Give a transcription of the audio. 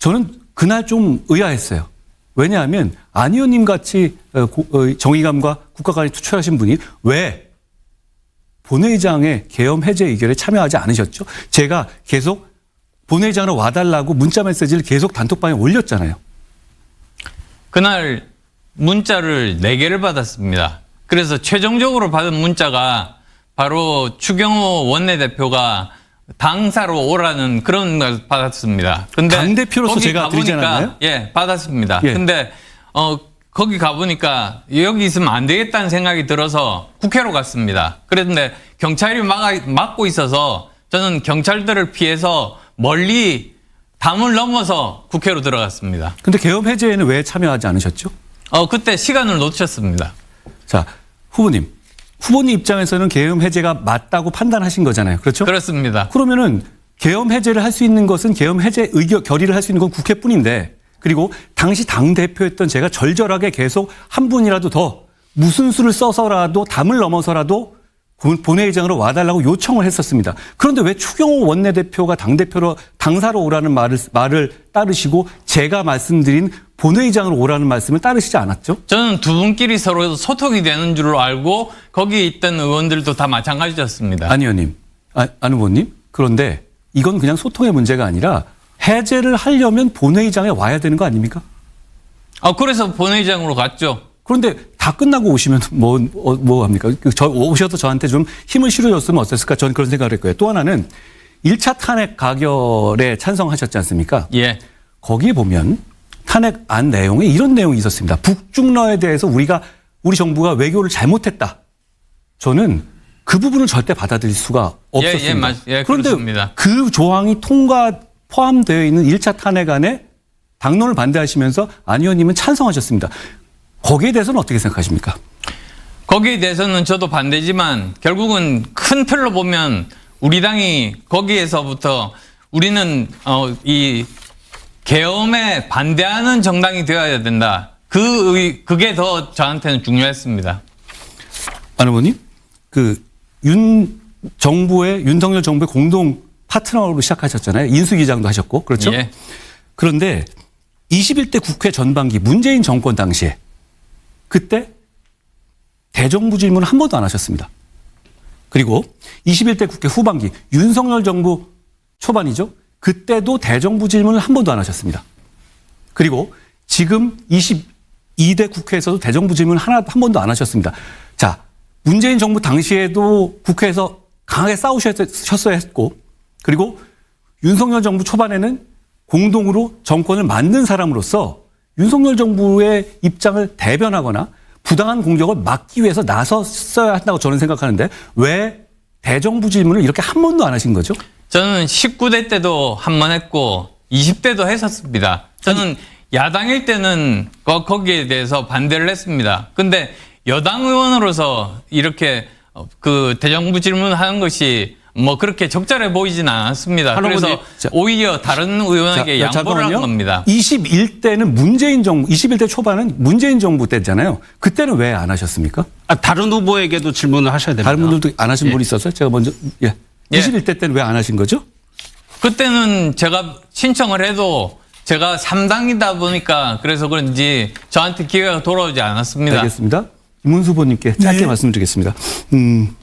저는 그날 좀 의아했어요. 왜냐하면 안 의원님 같이 어, 고- 어, 정의감과 국가관이 투철하신 분이 왜 본회의장의 계엄 해제 의결에 참여하지 않으셨죠? 제가 계속 본회의장으로 와달라고 문자 메시지를 계속 단톡방에 올렸잖아요. 그날 문자를 네개를 받았습니다. 그래서 최종적으로 받은 문자가 바로 추경호 원내대표가 당사로 오라는 그런 걸 받았습니다. 근데 당 대표로서 거기 제가 드리지 가보니까 않았나요? 예, 받았습니다. 예. 근데 어 거기 가 보니까 여기 있으면 안 되겠다는 생각이 들어서 국회로 갔습니다. 그런데 경찰이 막, 막고 있어서 저는 경찰들을 피해서 멀리 담을 넘어서 국회로 들어갔습니다. 근데 계엄 해제에는 왜 참여하지 않으셨죠? 어, 그때 시간을 놓쳤습니다. 자, 후보님. 후보님 입장에서는 계엄 해제가 맞다고 판단하신 거잖아요. 그렇죠? 그렇습니다. 그러면은 계엄 해제를 할 수 있는 것은 계엄 해제 의결 결의를 할 수 있는 건 국회뿐인데 그리고 당시 당 대표였던 제가 절절하게 계속 한 분이라도 더 무슨 수를 써서라도 담을 넘어서라도 본- 본회의장으로 와달라고 요청을 했었습니다. 그런데 왜 추경호 원내대표가 당 대표로 당사로 오라는 말을 말을 따르시고 제가 말씀드린 본회의장으로 오라는 말씀을 따르시지 않았죠? 저는 두 분끼리 서로 소통이 되는 줄 알고 거기 있던 의원들도 다 마찬가지였습니다. 안 의원님, 아, 안 후보님. 그런데 이건 그냥 소통의 문제가 아니라 해제를 하려면 본회의장에 와야 되는 거 아닙니까? 아, 그래서 본회의장으로 갔죠. 그런데 다 끝나고 오시면 뭐, 어, 뭐 합니까? 그저 오셔서 저한테 좀 힘을 실어줬으면 어땠을까? 저는 그런 생각을 했고요. 또 하나는 1차 탄핵 가결에 찬성하셨지 않습니까? 예. 거기에 보면 탄핵안 내용에 이런 내용이 있었습니다. 북중러에 대해서 우리가 우리 정부가 외교를 잘못했다. 저는 그 부분을 절대 받아들일 수가 없었습니다. 예, 맞- 예, 그런데 그렇습니다. 그 조항이 통과 포함되어 있는 1차 탄핵안에 당론을 반대하시면서 안 의원님은 찬성하셨습니다. 거기에 대해서는 어떻게 생각하십니까? 거기에 대해서는 저도 반대지만 결국은 큰 틀로 보면 우리 당이 거기에서부터 우리는 어, 이 계엄에 반대하는 정당이 되어야 된다. 그 의- 그게 더 저한테는 중요했습니다. 안 의원님, 그 윤 정부의 윤석열 정부의 공동 파트너로 시작하셨잖아요. 인수기장도 하셨고 그렇죠? 예. 그런데 21대 국회 전반기 문재인 정권 당시에 그때 대정부 질문을 한 번도 안 하셨습니다. 그리고 21대 국회 후반기 윤석열 정부 초반이죠. 그때도 대정부 질문을 한 번도 안 하셨습니다. 그리고 지금 22대 국회에서도 대정부 질문 하나 한 번도 안 하셨습니다. 자, 문재인 정부 당시에도 국회에서 강하게 싸우셨어야 했고, 그리고 윤석열 정부 초반에는 공동으로 정권을 만든 사람으로서 윤석열 정부의 입장을 대변하거나 부당한 공격을 막기 위해서 나섰어야 한다고 저는 생각하는데 왜 대정부 질문을 이렇게 한 번도 안 하신 거죠? 저는 19대 때도 한 번 했고 20대도 했었습니다. 저는 야당일 때는 거- 거기에 대해서 반대를 했습니다. 근데 여당 의원으로서 이렇게 어, 그 대정부 질문하는 것이 뭐 그렇게 적절해 보이지는 않았습니다. 한 그래서 자, 오히려 다른 의원에게 자, 양보를 한. 겁니다. 21대는 문재인 정부, 21대 초반은 문재인 정부 때잖아요. 그때는 왜 안 하셨습니까? 아, 다른 후보에게도 질문을 하셔야 됩니다. 다른 분들도 안 하신 분이 있어서 제가 먼저 예. 예. 21대 때는 왜 안 하신 거죠? 그때는 제가 신청을 해도 제가 3당이다 보니까 그래서 그런지 저한테 기회가 돌아오지 않았습니다. 알겠습니다. 김문수 후보님께 짧게 네. 말씀드리겠습니다. 음,